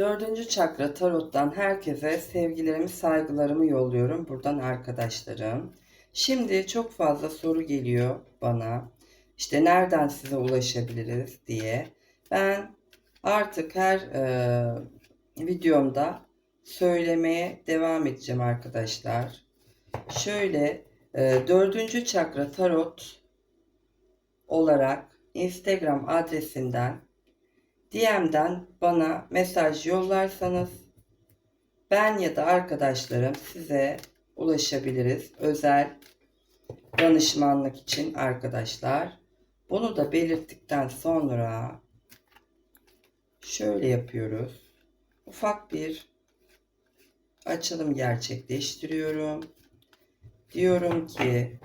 Dördüncü çakra tarottan herkese sevgilerimi, saygılarımı yolluyorum buradan arkadaşlarım. Şimdi çok fazla soru geliyor bana. İşte nereden size ulaşabiliriz diye. Ben artık her e, videomda söylemeye devam edeceğim arkadaşlar. Şöyle e, dördüncü çakra tarot olarak Instagram adresinden DM'den bana mesaj yollarsanız ben ya da arkadaşlarım size ulaşabiliriz. Özel danışmanlık için arkadaşlar. Bunu da belirttikten sonra şöyle yapıyoruz. Ufak bir açılım gerçekleştiriyorum. Diyorum ki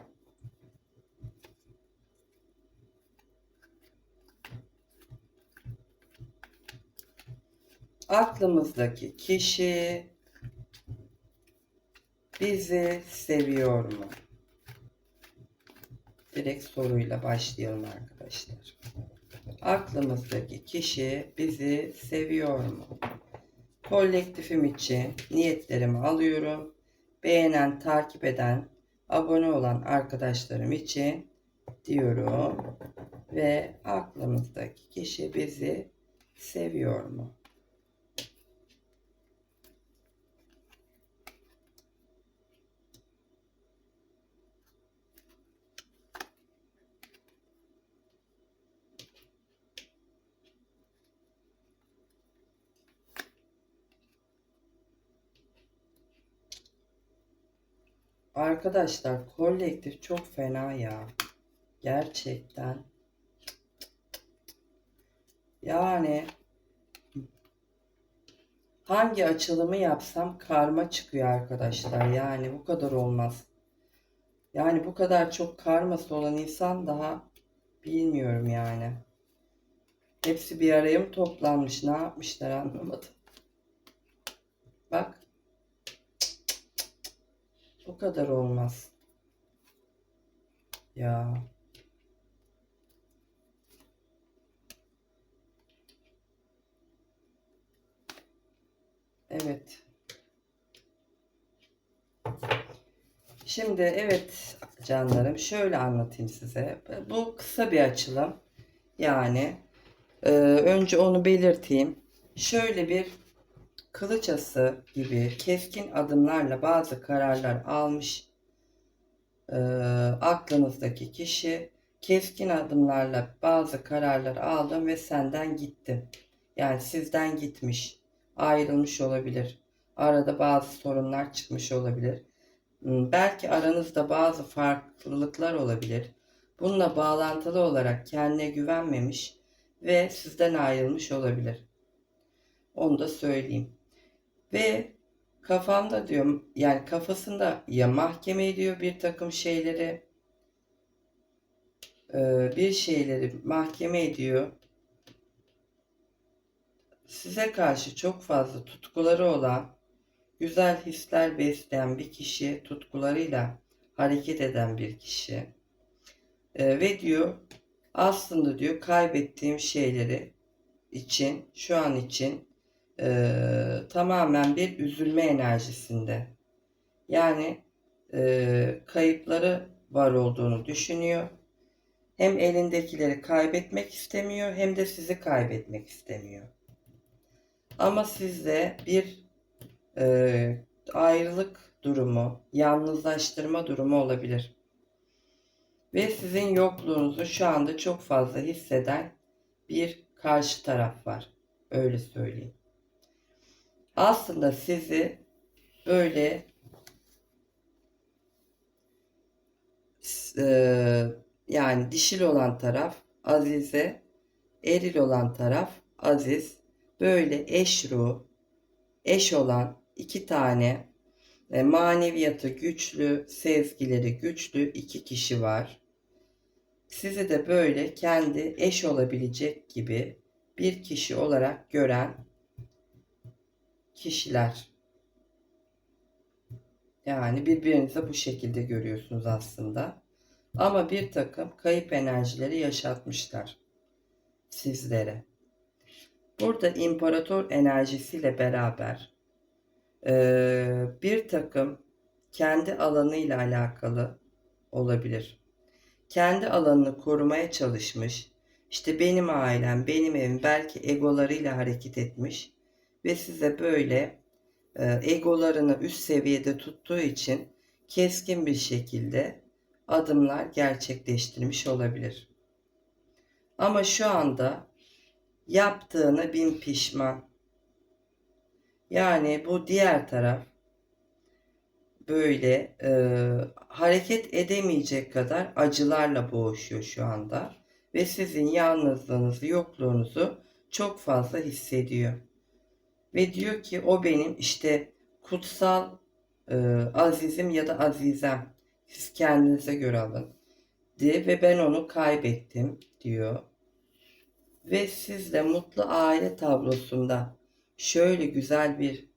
aklımızdaki kişi bizi seviyor mu? Direkt soruyla başlayalım arkadaşlar. Aklımızdaki kişi bizi seviyor mu? Kolektifim için niyetlerimi alıyorum. Beğenen, takip eden, abone olan arkadaşlarım için diyorum. Ve aklımızdaki kişi bizi seviyor mu? Arkadaşlar kolektif çok fena ya. Gerçekten. Yani hangi açılımı yapsam karma çıkıyor arkadaşlar. Yani bu kadar olmaz. Yani bu kadar çok karması olan insan daha bilmiyorum yani. Hepsi bir araya mı toplanmış? Ne yapmışlar anlamadım. Bak. Bu kadar olmaz. Ya. Evet. Şimdi evet canlarım şöyle anlatayım size. Bu kısa bir açılım. Yani e, önce onu belirteyim. Şöyle bir kılıçası gibi keskin adımlarla bazı kararlar almış e, aklınızdaki kişi keskin adımlarla bazı kararlar aldım ve senden gittim. Yani sizden gitmiş, ayrılmış olabilir. Arada bazı sorunlar çıkmış olabilir. Hmm, Belki aranızda bazı farklılıklar olabilir. Bununla bağlantılı olarak kendine güvenmemiş ve sizden ayrılmış olabilir. Onu da söyleyeyim. Ve kafamda diyorum yani kafasında ya mahkeme ediyor bir takım şeyleri e, bir şeyleri mahkeme ediyor. Size karşı çok fazla tutkuları olan güzel hisler besleyen bir kişi tutkularıyla hareket eden bir kişi E, ve diyor aslında diyor kaybettiğim şeyleri için şu an için e, tamamen bir üzülme enerjisinde. Yani e, kayıpları var olduğunu düşünüyor. Hem elindekileri kaybetmek istemiyor hem de sizi kaybetmek istemiyor. Ama sizde bir e, ayrılık durumu, yalnızlaştırma durumu olabilir. Ve sizin yokluğunuzu şu anda çok fazla hisseden bir karşı taraf var. Öyle söyleyeyim aslında sizi böyle e, yani dişil olan taraf Azize, eril olan taraf Aziz. Böyle eş ruh, eş olan iki tane e, maneviyatı güçlü, sezgileri güçlü iki kişi var. Sizi de böyle kendi eş olabilecek gibi bir kişi olarak gören kişiler. Yani birbirinize bu şekilde görüyorsunuz aslında. Ama bir takım kayıp enerjileri yaşatmışlar sizlere. Burada imparator enerjisiyle beraber eee, bir takım kendi alanıyla alakalı olabilir. Kendi alanını korumaya çalışmış. İşte benim ailem, benim evim belki egolarıyla hareket etmiş ve size böyle e, egolarını üst seviyede tuttuğu için keskin bir şekilde adımlar gerçekleştirmiş olabilir. Ama şu anda yaptığını bin pişman. Yani bu diğer taraf böyle e, hareket edemeyecek kadar acılarla boğuşuyor şu anda ve sizin yalnızlığınızı, yokluğunuzu çok fazla hissediyor. Ve diyor ki o benim işte kutsal e, azizim ya da azizem. Siz kendinize göre alın. Diye ve ben onu kaybettim diyor. Ve siz de mutlu aile tablosunda şöyle güzel bir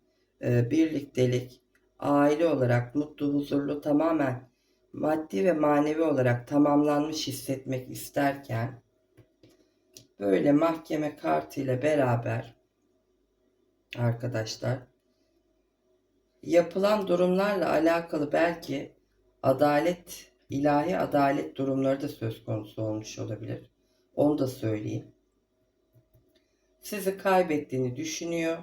e, birliktelik, aile olarak mutlu, huzurlu, tamamen maddi ve manevi olarak tamamlanmış hissetmek isterken böyle mahkeme kartıyla beraber arkadaşlar yapılan durumlarla alakalı belki adalet, ilahi adalet durumları da söz konusu olmuş olabilir. Onu da söyleyeyim. Sizi kaybettiğini düşünüyor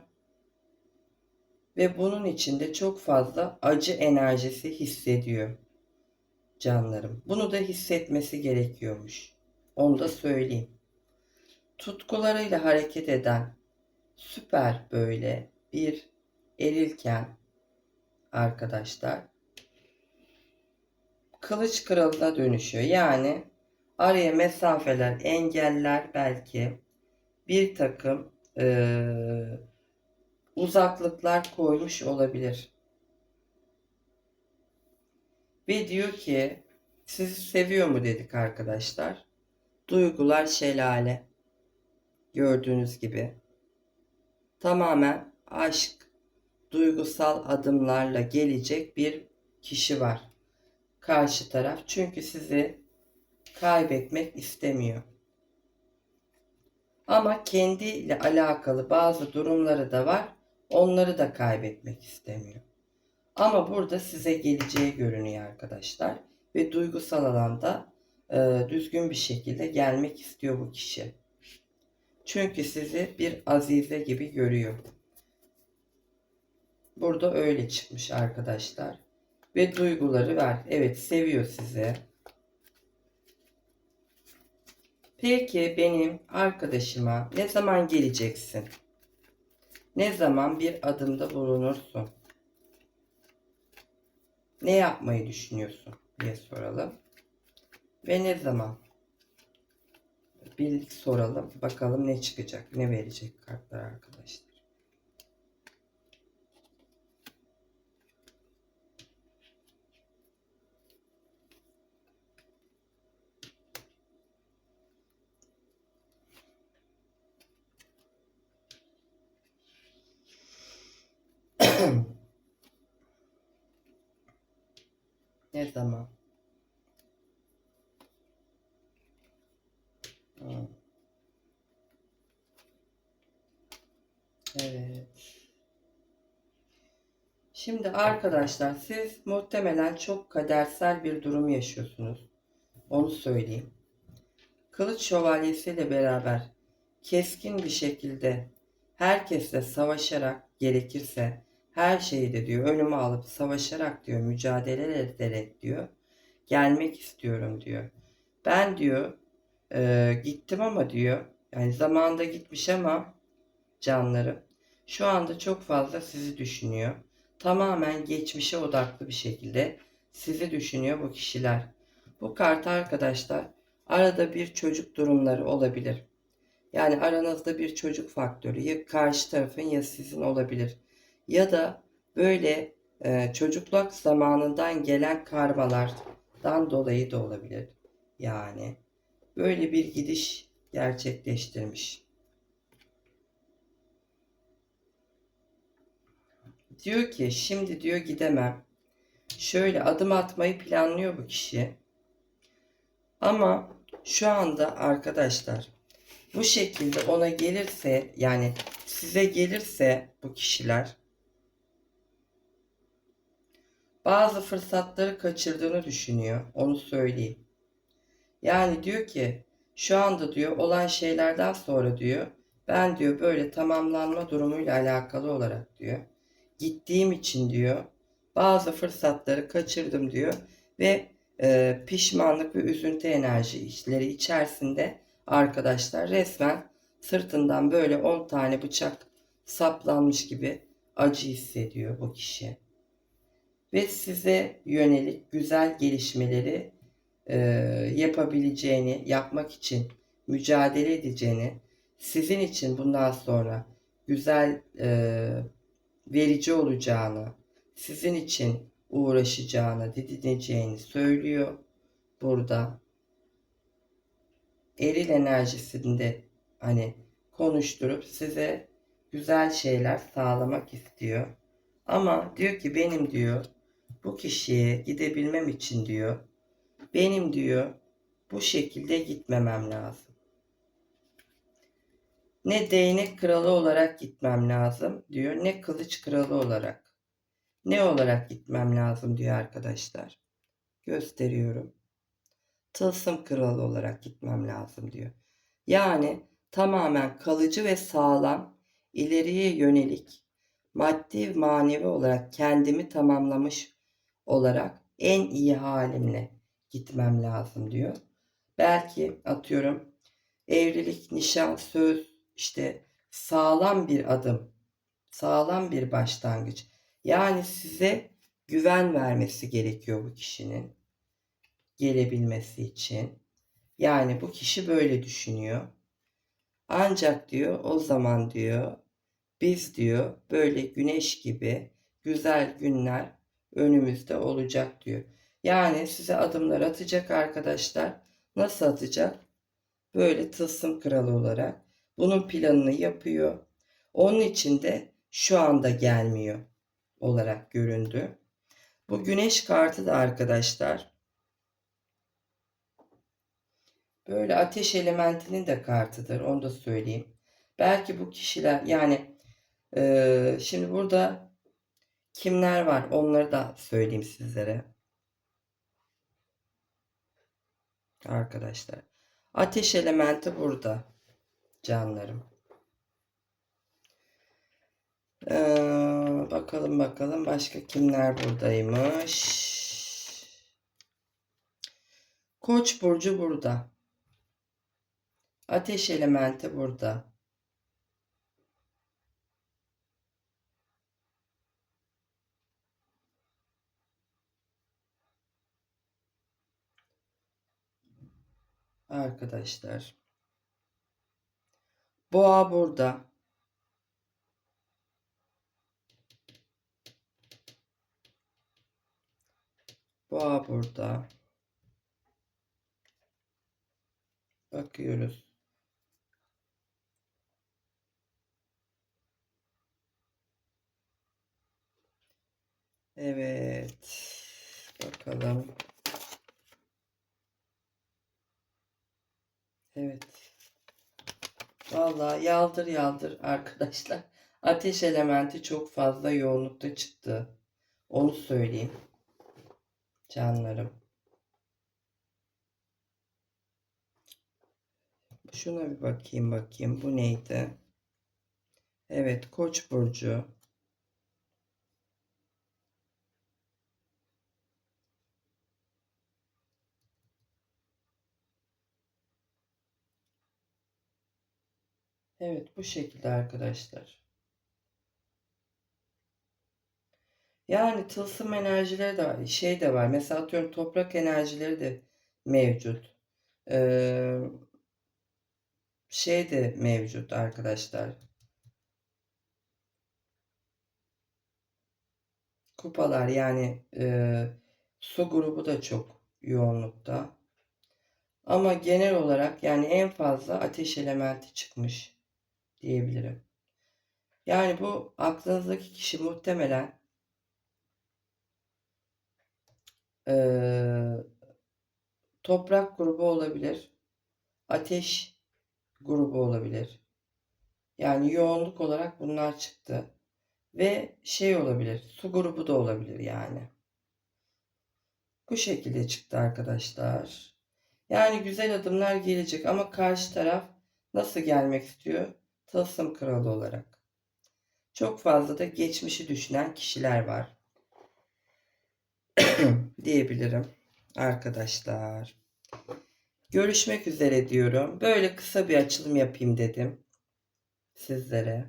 ve bunun içinde çok fazla acı enerjisi hissediyor canlarım. Bunu da hissetmesi gerekiyormuş. Onu da söyleyeyim. Tutkularıyla hareket eden süper böyle bir erilken arkadaşlar kılıç kralına dönüşüyor. Yani araya mesafeler, engeller belki bir takım eee, uzaklıklar koymuş olabilir. Ve diyor ki sizi seviyor mu dedik arkadaşlar. Duygular şelale. Gördüğünüz gibi. Tamamen aşk, duygusal adımlarla gelecek bir kişi var. Karşı taraf çünkü sizi kaybetmek istemiyor. Ama kendiyle alakalı bazı durumları da var. Onları da kaybetmek istemiyor. Ama burada size geleceği görünüyor arkadaşlar. Ve duygusal alanda e, düzgün bir şekilde gelmek istiyor bu kişi. Çünkü sizi bir azize gibi görüyor. Burada öyle çıkmış arkadaşlar. Ve duyguları var. Evet seviyor sizi. Peki benim arkadaşıma ne zaman geleceksin? Ne zaman bir adımda bulunursun? Ne yapmayı düşünüyorsun diye soralım. Ve ne zaman? Bir soralım. Bakalım ne çıkacak. Ne verecek kartlar arkadaşlar. Ne zaman? Hmm. Evet. Şimdi arkadaşlar siz muhtemelen çok kadersel bir durum yaşıyorsunuz. Onu söyleyeyim. Kılıç şövalyesiyle beraber keskin bir şekilde herkesle savaşarak gerekirse her şeyi de diyor önüme alıp savaşarak diyor mücadele ederek diyor gelmek istiyorum diyor. Ben diyor e, gittim ama diyor yani zamanında gitmiş ama canlarım şu anda çok fazla sizi düşünüyor. Tamamen geçmişe odaklı bir şekilde sizi düşünüyor bu kişiler. Bu kart arkadaşlar arada bir çocuk durumları olabilir. Yani aranızda bir çocuk faktörü ya karşı tarafın ya sizin olabilir. Ya da böyle e, çocukluk zamanından gelen karmalardan dolayı da olabilir. Yani böyle bir gidiş gerçekleştirmiş. Diyor ki şimdi diyor gidemem. Şöyle adım atmayı planlıyor bu kişi. Ama şu anda arkadaşlar bu şekilde ona gelirse yani size gelirse bu kişiler bazı fırsatları kaçırdığını düşünüyor. Onu söyleyeyim. Yani diyor ki şu anda diyor olan şeylerden sonra diyor ben diyor böyle tamamlanma durumuyla alakalı olarak diyor gittiğim için diyor bazı fırsatları kaçırdım diyor ve e, pişmanlık ve üzüntü enerjileri içerisinde arkadaşlar resmen sırtından böyle 10 tane bıçak saplanmış gibi acı hissediyor bu kişi. Ve size yönelik güzel gelişmeleri e, yapabileceğini, yapmak için mücadele edeceğini, sizin için bundan sonra güzel e, verici olacağını, sizin için uğraşacağını, didineceğini söylüyor burada. Eril enerjisinde hani konuşturup size güzel şeyler sağlamak istiyor. Ama diyor ki benim diyor bu kişiye gidebilmem için diyor benim diyor bu şekilde gitmemem lazım. Ne değnek kralı olarak gitmem lazım diyor ne kılıç kralı olarak. Ne olarak gitmem lazım diyor arkadaşlar. Gösteriyorum. Tılsım kralı olarak gitmem lazım diyor. Yani tamamen kalıcı ve sağlam, ileriye yönelik, maddi manevi olarak kendimi tamamlamış olarak en iyi halimle gitmem lazım diyor. Belki atıyorum evlilik, nişan, söz işte sağlam bir adım, sağlam bir başlangıç. Yani size güven vermesi gerekiyor bu kişinin gelebilmesi için. Yani bu kişi böyle düşünüyor. Ancak diyor o zaman diyor biz diyor böyle güneş gibi güzel günler önümüzde olacak diyor. Yani size adımlar atacak arkadaşlar. Nasıl atacak? Böyle tılsım kralı olarak. Bunun planını yapıyor. Onun için de şu anda gelmiyor olarak göründü. Bu güneş kartı da arkadaşlar böyle ateş elementinin de kartıdır. Onu da söyleyeyim. Belki bu kişiler yani e, şimdi burada kimler var onları da söyleyeyim sizlere. Arkadaşlar. Ateş elementi burada. Canlarım. Ee, bakalım bakalım başka kimler buradaymış. Koç burcu burada. Ateş elementi burada. Arkadaşlar. Boğa burada. Boğa burada. Bakıyoruz. Evet. Bakalım. Evet. Vallahi yaldır yaldır arkadaşlar. Ateş elementi çok fazla yoğunlukta çıktı. Onu söyleyeyim. Canlarım. Şuna bir bakayım bakayım. Bu neydi? Evet, Koç burcu. Evet, bu şekilde arkadaşlar. Yani tılsım enerjileri de şey de var. Mesela atıyorum toprak enerjileri de mevcut. Ee, şey de mevcut arkadaşlar. Kupalar yani e, su grubu da çok yoğunlukta. Ama genel olarak yani en fazla ateş elementi çıkmış diyebilirim. Yani bu aklınızdaki kişi muhtemelen e, toprak grubu olabilir. Ateş grubu olabilir. Yani yoğunluk olarak bunlar çıktı. Ve şey olabilir. Su grubu da olabilir yani. Bu şekilde çıktı arkadaşlar. Yani güzel adımlar gelecek ama karşı taraf nasıl gelmek istiyor? Tılsım kralı olarak. Çok fazla da geçmişi düşünen kişiler var. diyebilirim arkadaşlar. Görüşmek üzere diyorum. Böyle kısa bir açılım yapayım dedim sizlere.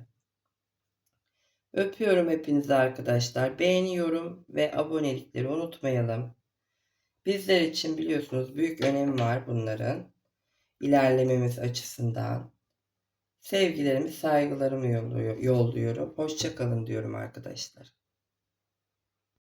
Öpüyorum hepinizi arkadaşlar. Beğeniyorum ve abonelikleri unutmayalım. Bizler için biliyorsunuz büyük önemi var bunların. İlerlememiz açısından. Sevgilerimi, saygılarımı yolluyor- yolluyorum. Hoşçakalın diyorum arkadaşlar.